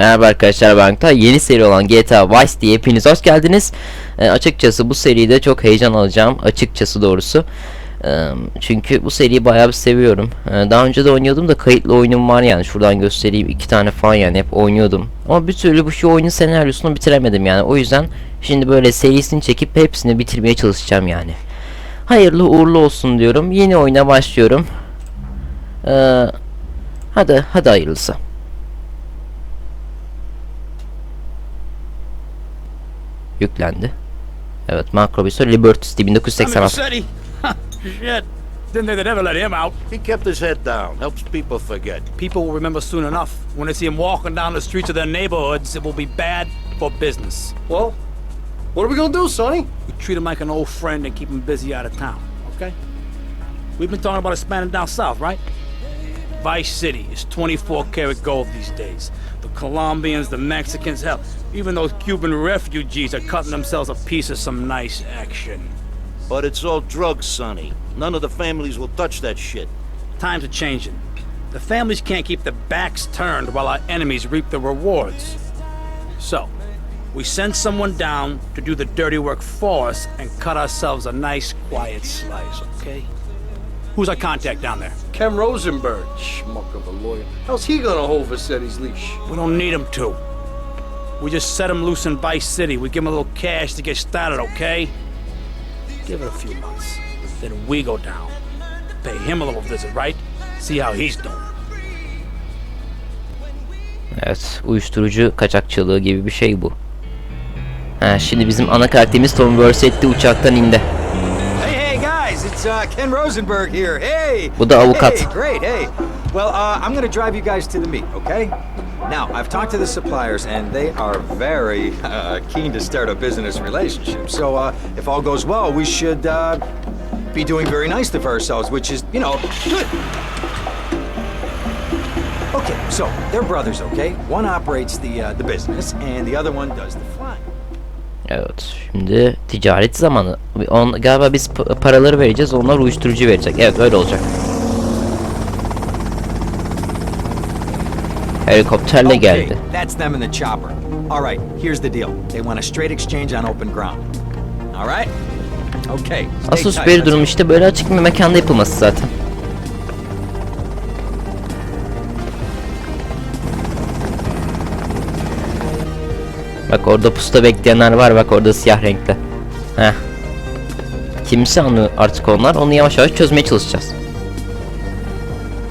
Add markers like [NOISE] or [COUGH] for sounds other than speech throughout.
Merhaba arkadaşlar ben Oktay. Yeni seri olan GTA Vice diye hepiniz hoş geldiniz. Ee, açıkçası bu seride çok heyecan alacağım. Açıkçası doğrusu. Ee, çünkü bu seriyi bayağı bir seviyorum. Ee, daha önce de oynuyordum da kayıtlı oyunum var yani. Şuradan göstereyim iki tane falan yani hep oynuyordum. Ama bir türlü bu şu oyunun senaryosunu bitiremedim yani. O yüzden şimdi böyle serisini çekip hepsini bitirmeye çalışacağım yani. Hayırlı uğurlu olsun diyorum. Yeni oyuna başlıyorum. Ee, hadi hadi hayırlısı. Yüklendi. Evet Macrobis'e Liberty City 1986. City? Shit. Didn't think they'd ever let him out. He kept his head down, helps people forget. People will remember soon enough. When they see him walking down the streets of their neighborhoods, it will be bad for business. Well, what are we gonna do, Sonny? We treat him like an old friend and keep him busy out of town, okay? We've been talking about expanding down south, right? Vice City is 24 karat gold these days. The Colombians, the Mexicans, hell, even those Cuban refugees are cutting themselves a piece of some nice action. But it's all drugs, Sonny. None of the families will touch that shit. Times are changing. The families can't keep their backs turned while our enemies reap the rewards. So, we send someone down to do the dirty work for us and cut ourselves a nice, quiet slice, okay? Who's our contact down there? Ken Rosenberg, schmuck of a lawyer. How's he gonna hold Vassetti's leash? We don't need him to. We just set him loose in Vice City. We give him a little cash to get started, okay? Give it a few months. Then we go down. Pay him a little visit, right? See how he's doing. Evet uyuşturucu kaçakçılığı gibi bir şey bu. Ha, şimdi bizim ana karakterimiz Tom Versetti uçaktan indi. Hey, hey, guys! It's uh, Ken Rosenberg here. Hey! Bu da avukat. Hey, great, hey. Well, uh, I'm gonna drive you guys to the meet, okay? Now, I've talked to the suppliers, and they are very [LAUGHS] uh, keen to start a business relationship. So, uh, if all goes well, we should uh, be doing very nicely for ourselves, which is, you know, good. Okay, so they're brothers, okay? One operates the uh, the business, and the other one does the flying. Evet şimdi ticaret zamanı. On, galiba biz pa- paraları vereceğiz onlar uyuşturucu verecek. Evet öyle olacak. Helikopterle Okay, geldi. that's them in the chopper. All right, here's the deal. They want a straight exchange on open ground. All right? Okay. Asıl let's durum işte böyle açık bir mekanda yapılması zaten. Bak orada pusta bekleyenler var bak orada siyah renkte. Heh. Kimse anlıyor artık onlar onu yavaş yavaş çözmeye çalışacağız.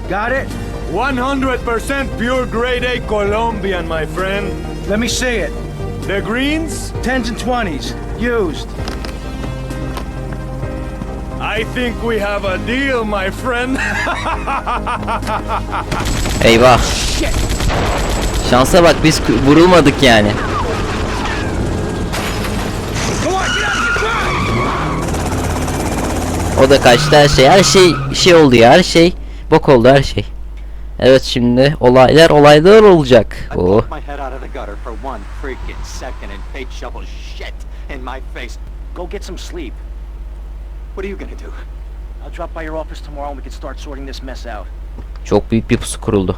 Got it? 100% pure grade A Colombian, my friend. Let me see it. The greens, 10s and 20s. Used. I think we have a deal, my friend. [LAUGHS] Eyvah. Şansa bak biz vurulmadık yani. O da kaçtı her şey. Her şey şey oldu ya her şey. Bok oldu her şey. Evet şimdi olaylar olaylar olacak. Oh. poked my head out of the gutter for one freaking second and fate shovels shit in my face. Go get some sleep. What are you gonna do? I'll drop by your office tomorrow and we can start sorting this mess out. Çok büyük bir pusu kuruldu.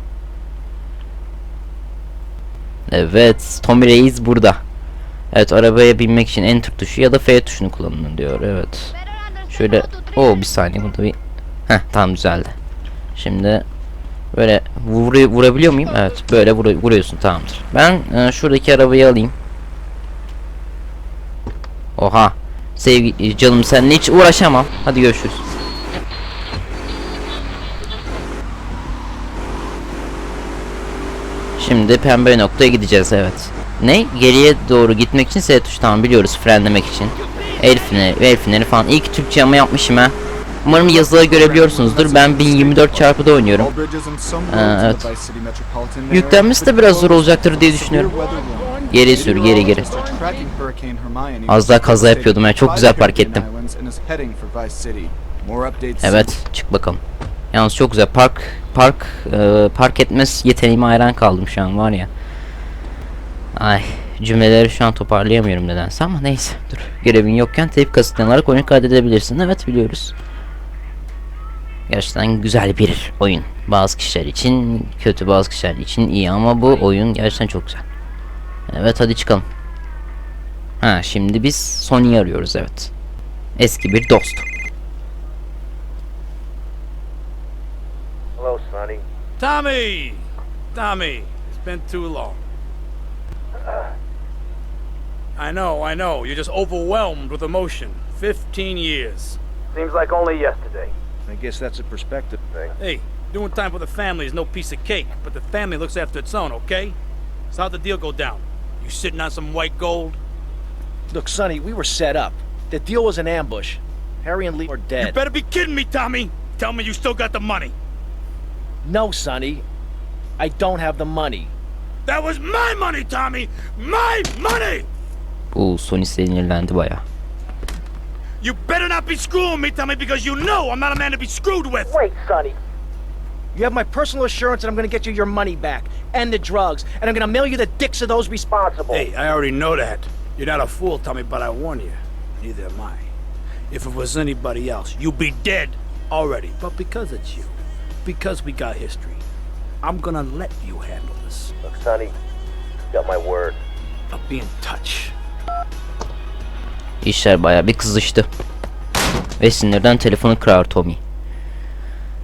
Evet, Tommy Reis burada. Evet, arabaya binmek için Enter tuşu ya da F tuşunu kullanın diyor. Evet. Şöyle, o bir saniye burada bir Heh, tamam düzeldi. Şimdi böyle vur, vurabiliyor muyum? Evet, böyle vur, vuruyorsun tamamdır. Ben e, şuradaki arabayı alayım. Oha. Sevgi canım seninle hiç uğraşamam. Hadi görüşürüz. Şimdi pembe noktaya gideceğiz evet. Ne? Geriye doğru gitmek için S tuşu tamam biliyoruz frenlemek için. El freni, el freni falan. İlk Türkçe ama yapmışım ha. Umarım yazıları görebiliyorsunuzdur. Ben 1024 çarpıda oynuyorum. Ee, evet. Yüklenmesi de biraz zor olacaktır diye düşünüyorum. Geri sür, geri geri. Az daha kaza yapıyordum ya. Çok güzel park ettim. Evet, çık bakalım. Yalnız çok güzel. Park park e, park etmez yeteneğime hayran kaldım şu an var ya. Ay, cümleleri şu an toparlayamıyorum nedense ama neyse. Dur. Görevin yokken teyp kasıtlı alarak oyunu kaydedebilirsin. Evet biliyoruz. Gerçekten güzel bir oyun. Bazı kişiler için kötü, bazı kişiler için iyi ama bu oyun gerçekten çok güzel. Evet hadi çıkalım. Ha şimdi biz Sony'yi arıyoruz evet. Eski bir dost. Hello, Sonny. Tommy! Tommy, it's been too long. I know, I know. You're just overwhelmed with emotion. 15 years. Seems like only yesterday. I guess that's a perspective thing. Hey, doing time for the family is no piece of cake, but the family looks after its own, okay? So how'd the deal go down? You sitting on some white gold? Look, Sonny, we were set up. The deal was an ambush. Harry and Lee are dead. You better be kidding me, Tommy! Tell me you still got the money. No, Sonny. I don't have the money. That was my money, Tommy! My money! Bu Sony sinirlendi baya. You better not be screwing me, Tommy, because you know I'm not a man to be screwed with! Wait, Sonny. You have my personal assurance that I'm gonna get you your money back and the drugs, and I'm gonna mail you the dicks of those responsible. Hey, I already know that. You're not a fool, Tommy, but I warn you. Neither am I. If it was anybody else, you'd be dead already. But because it's you, because we got history, I'm gonna let you handle this. Look, Sonny, you got my word. I'll be in touch. İşler baya bir kızıştı. Ve sinirden telefonu kırar Tommy.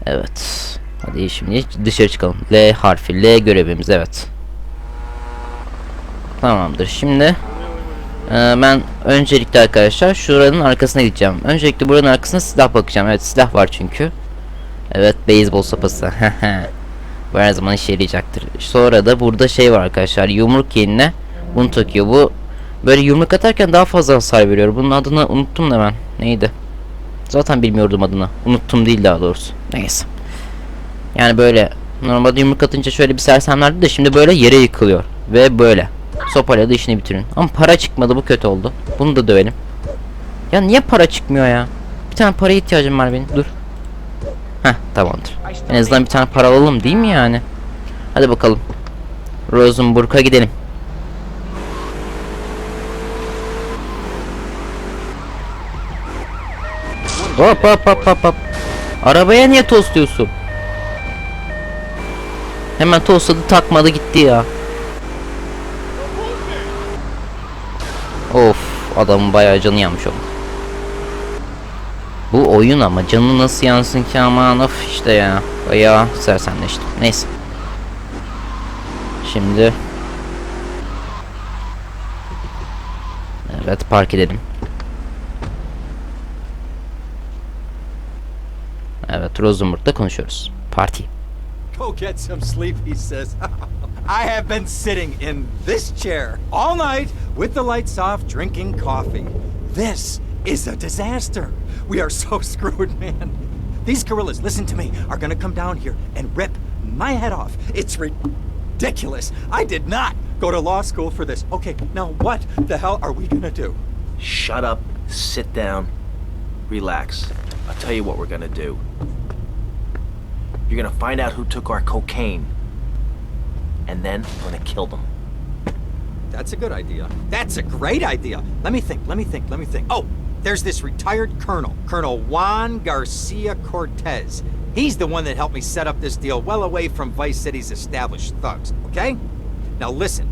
Evet. Hadi şimdi dışarı çıkalım. L harfi. L görevimiz evet. Tamamdır. Şimdi e, ben öncelikle arkadaşlar şuranın arkasına gideceğim. Öncelikle buranın arkasına silah bakacağım. Evet silah var çünkü. Evet beyzbol sopası. [LAUGHS] bu her zaman işe yarayacaktır. Sonra da burada şey var arkadaşlar. Yumruk yerine bunu takıyor. Bu böyle yumruk atarken daha fazla hasar veriyor. Bunun adını unuttum da ben. Neydi? Zaten bilmiyordum adını. Unuttum değil daha doğrusu. Neyse. Yani böyle normalde yumruk atınca şöyle bir sersemlerdi de şimdi böyle yere yıkılıyor. Ve böyle. Sopayla da işini bitirin. Ama para çıkmadı bu kötü oldu. Bunu da dövelim. Ya niye para çıkmıyor ya? Bir tane paraya ihtiyacım var benim. Dur. Heh tamamdır. En azından bir tane para alalım değil mi yani? Hadi bakalım. Rosenburg'a gidelim. Hop hop hop hop hop. Arabaya niye tosluyorsun? Hemen tosladı takmadı gitti ya. Of adamın bayağı canı yanmış oğlum. Bu oyun ama canı nasıl yansın ki aman of işte ya. Bayağı sersemleştim. Neyse. Şimdi Evet park edelim. Evet Rosenburg'da konuşuyoruz. Parti. Go get some sleep, he says. [LAUGHS] I have been sitting in this chair all night with the lights off, drinking coffee. This is a disaster. We are so [LAUGHS] screwed, man. These gorillas, listen to me, are gonna come down here and rip my head off. It's ridiculous. I did not go to law school for this. Okay, now what the hell are we gonna do? Shut up, sit down, relax. I'll tell you what we're gonna do. You're gonna find out who took our cocaine. And then we're gonna kill them. That's a good idea. That's a great idea. Let me think, let me think, let me think. Oh, there's this retired colonel, Colonel Juan Garcia Cortez. He's the one that helped me set up this deal well away from Vice City's established thugs, okay? Now listen,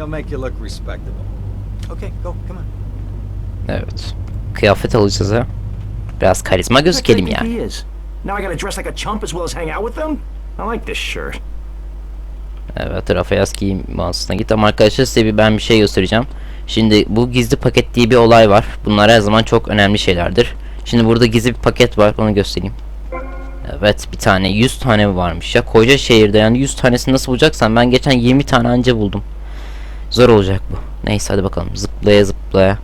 He'll make you look respectable. Okay, go, come on. Evet. Kıyafet alacağız ha. Biraz karizma gözükelim think yani. He is. Now I gotta dress like a chump as well as hang out with them? I like this shirt. Evet Rafael giyim mağazasına git ama arkadaşlar size bir ben bir şey göstereceğim. Şimdi bu gizli paket diye bir olay var. Bunlar her zaman çok önemli şeylerdir. Şimdi burada gizli bir paket var onu göstereyim. Evet bir tane 100 tane varmış ya koca şehirde yani 100 tanesini nasıl bulacaksan ben geçen 20 tane anca buldum. Zor olacak bu. Neyse hadi bakalım zıplaya zıplaya.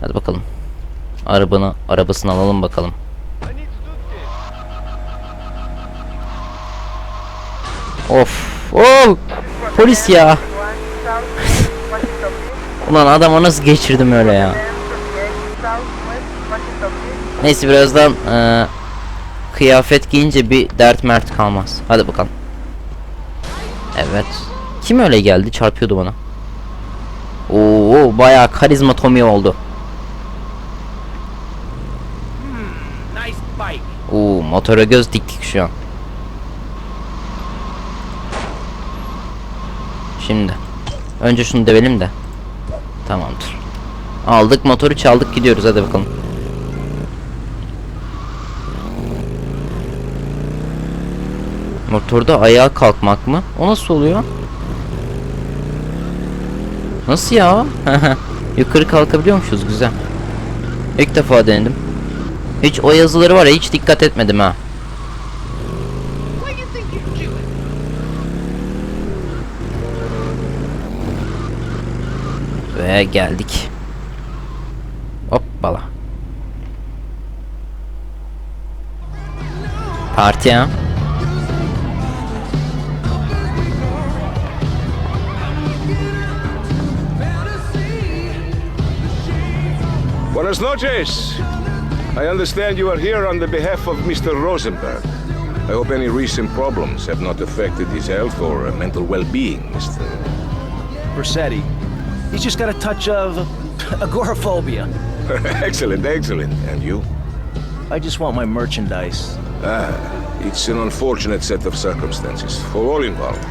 Hadi bakalım. Arabanı arabasını alalım bakalım. Of. Oh! Polis ya. [LAUGHS] Ulan adama nasıl geçirdim öyle ya. Neyse birazdan eee, kıyafet giyince bir dert mert kalmaz. Hadi bakalım. Evet. Kim öyle geldi? Çarpıyordu bana. Oo, bayağı karizma Tommy oldu. Oo, motora göz diktik şu an. Şimdi. Önce şunu develim de. Tamamdır. Aldık motoru çaldık gidiyoruz hadi bakalım. Motorda ayağa kalkmak mı? O nasıl oluyor? Nasıl ya? [LAUGHS] Yukarı kalkabiliyormuşuz güzel. İlk defa denedim. Hiç o yazıları var ya hiç dikkat etmedim ha. Ve geldik. Hoppala. Parti ha. Buenas noches. I understand you are here on the behalf of Mr. Rosenberg. I hope any recent problems have not affected his health or uh, mental well-being, Mr. Versetti. He's just got a touch of [LAUGHS] agoraphobia. [LAUGHS] excellent, excellent. And you? I just want my merchandise. Ah, it's an unfortunate set of circumstances for all involved.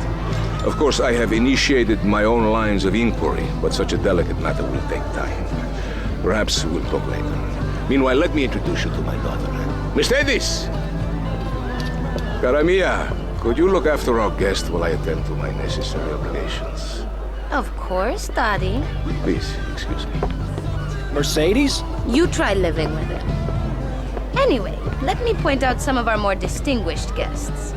Of course, I have initiated my own lines of inquiry, but such a delicate matter will take time. Perhaps we'll talk later. Meanwhile, let me introduce you to my daughter. Miss Davis! Cara mia, could you look after our guest while I attend to my necessary obligations? Of course, Daddy. Please, excuse me. Mercedes? You try living with it. Anyway, let me point out some of our more distinguished guests.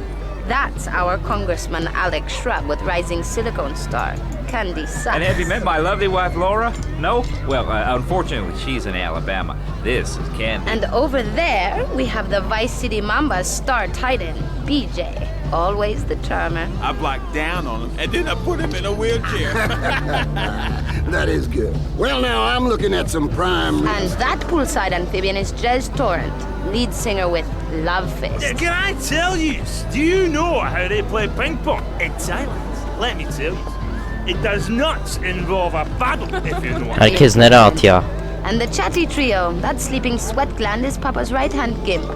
That's our Congressman Alex Shrub with Rising Silicone Star, Candy Sachs. And have you met my lovely wife, Laura? No? Well, uh, unfortunately, she's in Alabama. This is Candy. And over there, we have the Vice City Mamba star titan, BJ. Always the charmer. I blocked down on him, and then I put him in a wheelchair. [LAUGHS] That is good. Well, now I'm looking at some prime. And that poolside amphibian is Jez Torrent, lead singer with Love Fist. Can I tell you? Do you know how they play ping pong? It's silent. Let me tell you. It does not involve a paddle, if you know what I mean. Herkes ne rahat ya. And the chatty trio, that sleeping sweat gland is Papa's right hand gimp,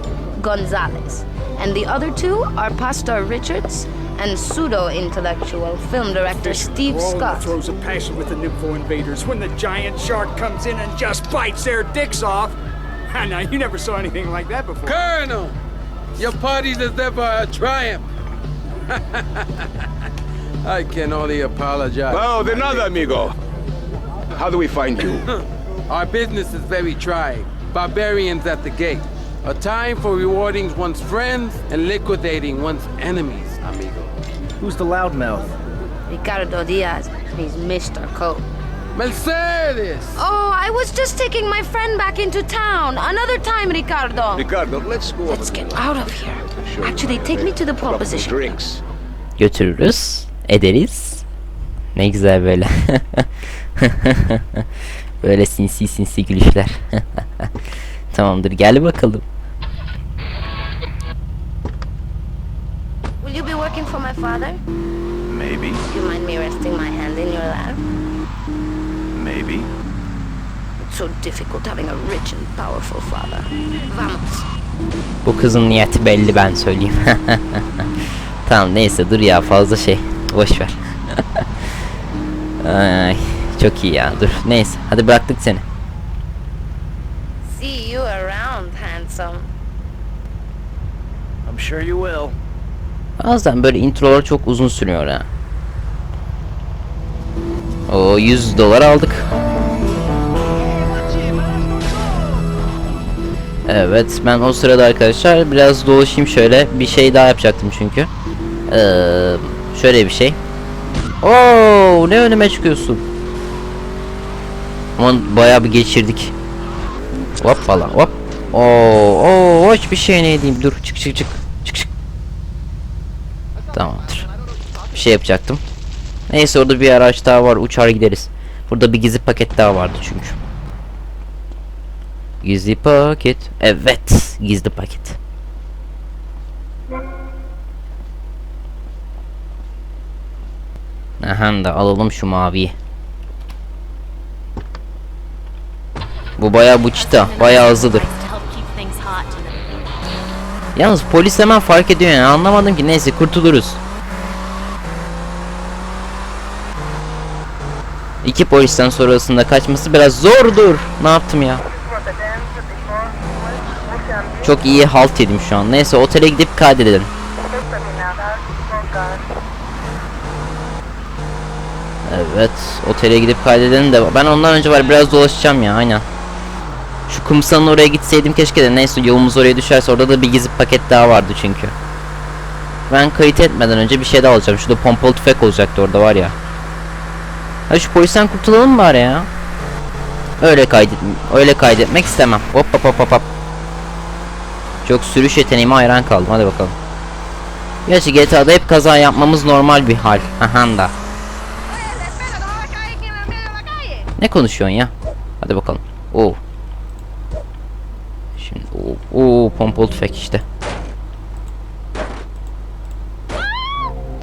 Gonzalez. And the other two are Pastor Richards and pseudo intellectual film director Steve Scott. throws a passion with the nympho invaders when the giant shark comes in and just bites their dicks off. Ah, I know, you never saw anything like that before. Colonel, your party deserve a triumph. [LAUGHS] I can only apologize. Oh, de nada, amigo. How do we find you? [LAUGHS] Our business is very trying. Barbarians at the gate. A time for rewarding one's friends and liquidating one's enemies, amigo. Who's the loudmouth? Ricardo Diaz, he's Mr. Cope. Mercedes! Oh, I was just taking my friend back into town. Another time, Ricardo. Ricardo, let's go. Let's get out of here. Actually, take me to the pole position. Drinks. Götürürüz. Ederiz. Ne güzel böyle. [LAUGHS] böyle sinsi sinsi gülüşler. [LAUGHS] Tamamdır gel bakalım. For my father? Maybe, Do you mind me resting my hand in your lap? maybe. It's so difficult having a rich and powerful father. Vamos. Bu kızın niyeti belli ben söyleyeyim. [LAUGHS] tamam neyse dur ya fazla şey. Boş ver. [LAUGHS] Ay, çok iyi ya dur. Neyse hadi bıraktık seni. See you around, handsome. I'm sure you will. Bazen böyle introlar çok uzun sürüyor ha. O 100 dolar aldık. Evet ben o sırada arkadaşlar biraz dolaşayım şöyle bir şey daha yapacaktım çünkü. Ee, şöyle bir şey. Oo ne önüme çıkıyorsun? Aman bayağı bir geçirdik. Hoppala hop. Oo, oo hiçbir şey ne diyeyim dur çık çık çık. Tamamdır. şey yapacaktım. Neyse orada bir araç daha var. Uçar gideriz. Burada bir gizli paket daha vardı çünkü. Gizli paket. Evet. Gizli paket. Aha da alalım şu maviyi. Bu bayağı bu çita. Bayağı hızlıdır. Yalnız polis hemen fark ediyor yani anlamadım ki neyse kurtuluruz. İki polisten sonrasında kaçması biraz zordur. Ne yaptım ya? Çok iyi halt yedim şu an. Neyse otele gidip kaydedelim. Evet otele gidip kaydedelim de ben ondan önce var biraz dolaşacağım ya aynen. Şu kumsalın oraya gitseydim keşke de neyse yolumuz oraya düşerse orada da bir gizli paket daha vardı çünkü. Ben kayıt etmeden önce bir şey daha alacağım. Şurada pompalı tüfek olacaktı orada var ya. Ha şu polisten kurtulalım bari ya? Öyle kaydet öyle kaydetmek istemem. Hop hop hop hop. Çok sürüş yeteneğime hayran kaldım. Hadi bakalım. Gerçi GTA'da hep kaza yapmamız normal bir hal. Aha da. Ne konuşuyorsun ya? Hadi bakalım. Oo. Şimdi o o pompalı tüfek işte.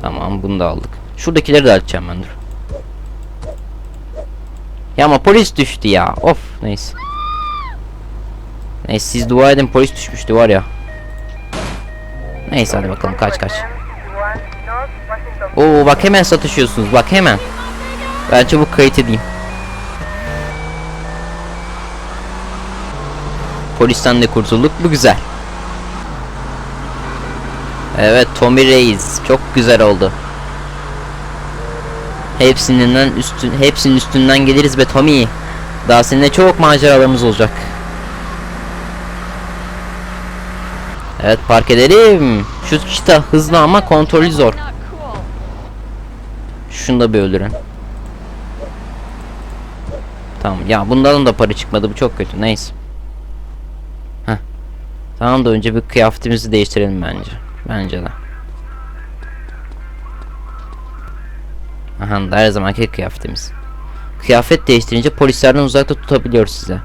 Tamam bunu da aldık. Şuradakileri de açacağım ben dur. Ya ama polis düştü ya. Of neyse. Neyse siz dua edin polis düşmüştü var ya. Neyse hadi bakalım kaç kaç. Oo bak hemen satışıyorsunuz bak hemen. Ben çabuk kayıt edeyim. Polisten de kurtulduk. Bu güzel. Evet Tommy Reis. Çok güzel oldu. Hepsinden üstün hepsinin üstünden geliriz be Tommy. Daha seninle çok maceralarımız olacak. Evet park edelim. Şu çita hızlı ama kontrolü zor. Şunu da bir öldürün. Tamam ya bundan da para çıkmadı bu çok kötü neyse. Tamam da önce bir kıyafetimizi değiştirelim bence. Bence de. Aha her zamanki kıyafetimiz. Kıyafet değiştirince polislerden uzakta tutabiliyoruz size.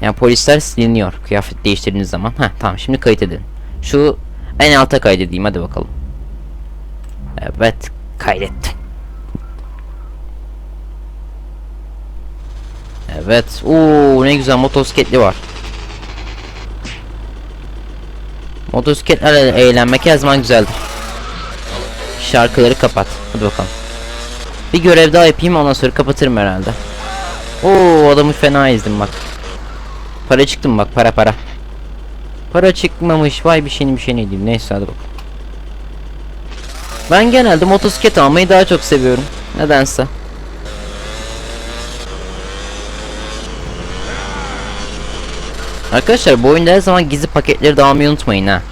Yani polisler siliniyor kıyafet değiştirdiğiniz zaman. Heh tamam şimdi kayıt edin. Şu en alta kaydedeyim hadi bakalım. Evet kaydettim. Evet. Oo ne güzel motosikletli var. Motosikletlerle eğlenmek her zaman güzeldir. Şarkıları kapat. Hadi bakalım. Bir görev daha yapayım ondan sonra kapatırım herhalde. Oo adamı fena ezdim bak. Para çıktı mı bak para para. Para çıkmamış vay bir şeyin bir şey ne neyse hadi bakalım. Ben genelde motosiklet almayı daha çok seviyorum. Nedense. Arkadaşlar bu oyunda her zaman gizli paketleri de almayı unutmayın ha.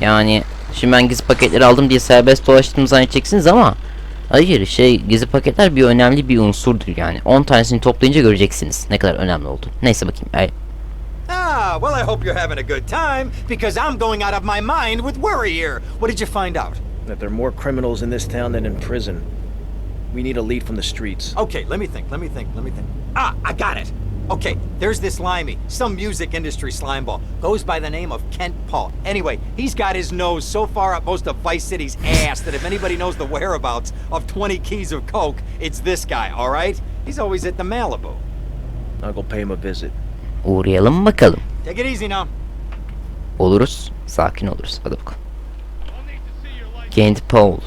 Yani şimdi ben gizli paketleri aldım diye serbest dolaştığımı zannedeceksiniz ama Hayır şey gizli paketler bir önemli bir unsurdur yani. 10 tanesini toplayınca göreceksiniz ne kadar önemli oldu. Neyse bakayım. Ay, Ah, well, I hope you're having a good time because I'm going out of my mind with worry here. What did you find out? That there are more criminals in this town than in prison. We need a lead from the streets. Okay, let me think, let me think, let me think. Ah, I got it. Okay, there's this limey, some music industry slimeball. Goes by the name of Kent Paul. Anyway, he's got his nose so far up most of Vice City's ass that if anybody knows the whereabouts of 20 keys of coke, it's this guy, all right? He's always at the Malibu. I'll go pay him a visit. uğrayalım bakalım. Take it easy now. Oluruz. Sakin oluruz. Hadi bakalım. Kent Paul.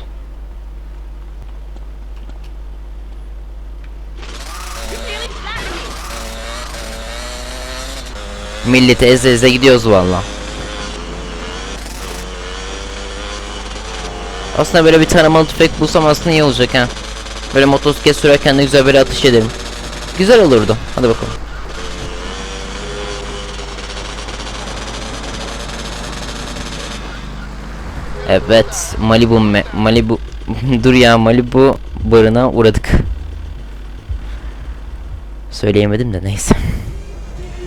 Milleti eze eze gidiyoruz valla. Aslında böyle bir taramalı tüfek bulsam aslında iyi olacak ha. Böyle motosiklet sürerken de güzel böyle atış ederim. Güzel olurdu. Hadi bakalım. Evet, Malibu me- Malibu [LAUGHS] dur ya Malibu barına uğradık. Söyleyemedim de neyse.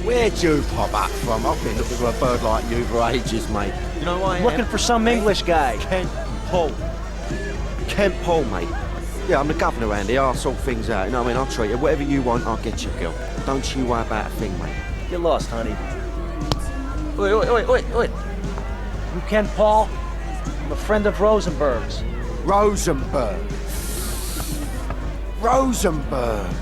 Where'd you pop up from? I've been looking for a bird like you for ages, mate. You know why Looking am? For some English guy. Kent Paul. Kent Paul, mate. Yeah, I'm the governor around here. I'll sort things out. You know what I mean? I'll treat you. Whatever you want, I'll get you, girl. Don't you worry about a thing, mate. You're lost, honey. Wait, wait, wait, wait, oi. You Ken Paul? I'm a friend of Rosenberg's. Rosenberg. Rosenberg.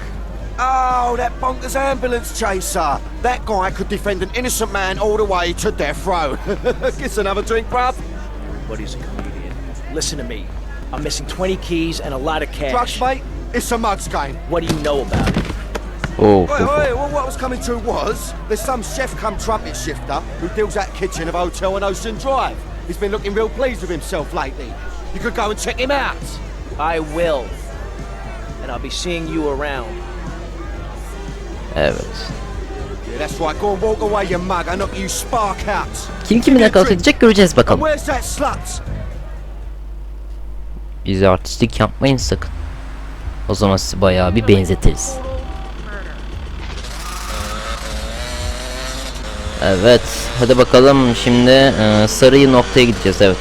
Oh, that bonkers ambulance chaser. That guy could defend an innocent man all the way to death row. [LAUGHS] Gets another drink, bruv. Buddy's a comedian. Listen to me. I'm missing 20 keys and a lot of cash. Drugs, mate? It's a mug's game. What do you know about it? Oh, Oi, oi, well, what I was coming to was, there's some chef come trumpet shifter who deals out kitchen of hotel on Ocean Drive. He's been looking real pleased with himself lately. You could go and check him out. I will. And I'll be seeing you around. Evet. Kim kimin akıllı edecek göreceğiz bakalım. Bize artistlik yapmayın sakın. O zaman sizi bayağı bir benzetiriz. Evet. Hadi bakalım şimdi e, sarıyı noktaya gideceğiz evet.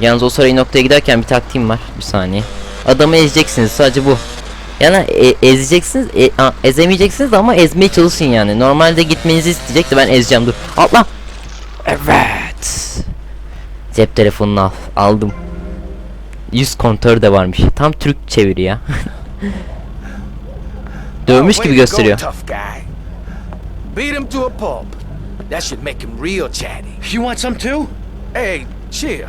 Yalnız o sarıyı noktaya giderken bir taktiğim var. Bir saniye. Adamı ezeceksiniz sadece bu. Yani e- ezeceksiniz, e- a- ezemeyeceksiniz ama ezmeye çalışın yani. Normalde gitmenizi isteyecek de ben ezeceğim dur. Atla. Evet. Cep telefonunu al. Aldım. Yüz kontör de varmış. Tam Türk çeviri ya. [LAUGHS] Dövmüş gibi gösteriyor. Beat him to a pulp. That should make him real chatty. You want some too? Hey, chill.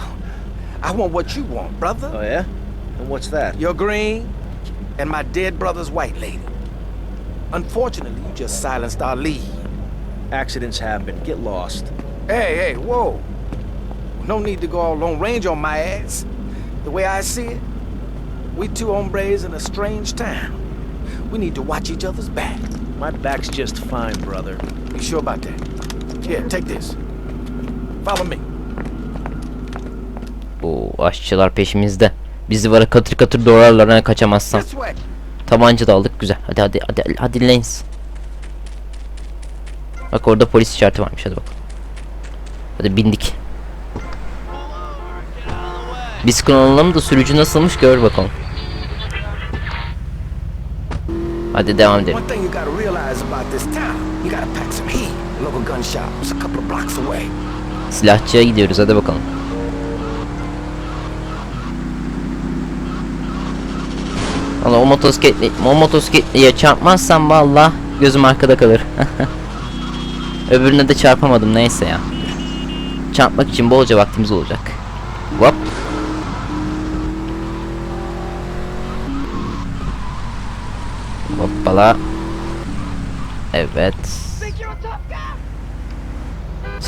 I want what you want, brother. Oh, yeah? And what's that? Your green and my dead brother's white lady. Unfortunately, you just silenced our lead. Accidents happen. Get lost. Hey, hey, whoa. No need to go all long range on my ass. The way I see it, we two hombres in a strange town. We need to watch each other's back. My back's just fine, brother. You sure about that? Here, take this. Follow me. Bu aşçılar peşimizde. Bizi var katır katır doğrarlar ha kaçamazsam. Tabanca da aldık güzel. Hadi hadi hadi hadi Lens. Bak orada polis işareti varmış hadi bak. Hadi bindik. Biz kullanalım da sürücü nasılmış gör bakalım. Hadi devam edelim. One thing you gotta realize about this town, you gotta pack some heat. The local gun shop's a couple of blocks away. Silahçıya gidiyoruz hadi bakalım. Valla o motosikletli, o motosikletliye çarpmazsam valla gözüm arkada kalır. [LAUGHS] Öbürüne de çarpamadım neyse ya. Çarpmak için bolca vaktimiz olacak. Hop. Hoppala. Evet.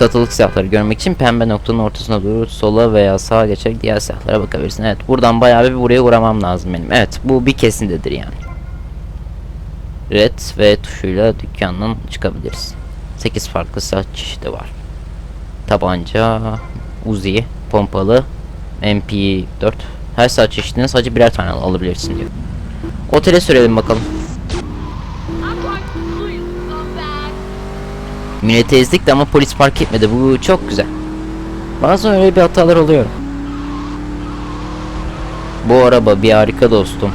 Satılık silahları görmek için pembe noktanın ortasına doğru sola veya sağa geçerek diğer silahlara bakabilirsin. Evet buradan bayağı bir buraya uğramam lazım benim. Evet bu bir kesindedir yani. Red ve tuşuyla dükkandan çıkabiliriz. 8 farklı silah çeşidi var. Tabanca, Uzi, pompalı, MP4. Her silah çeşidine sadece birer tane al- alabilirsin diyor. Otele sürelim bakalım. Milleti ezdik de ama polis fark etmedi. Bu çok güzel. Bazen öyle bir hatalar oluyor. Bu araba bir harika dostum.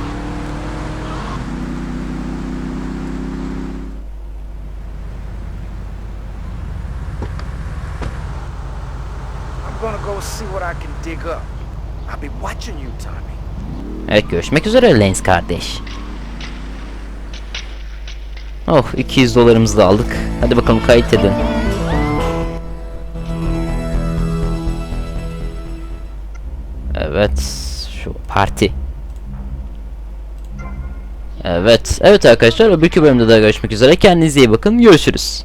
Evet görüşmek üzere Lens kardeş. Oh 200 dolarımızı da aldık. Hadi bakalım kayıt edin. Evet şu parti. Evet evet arkadaşlar öbürkü bölümde daha görüşmek üzere. Kendinize iyi bakın. Görüşürüz.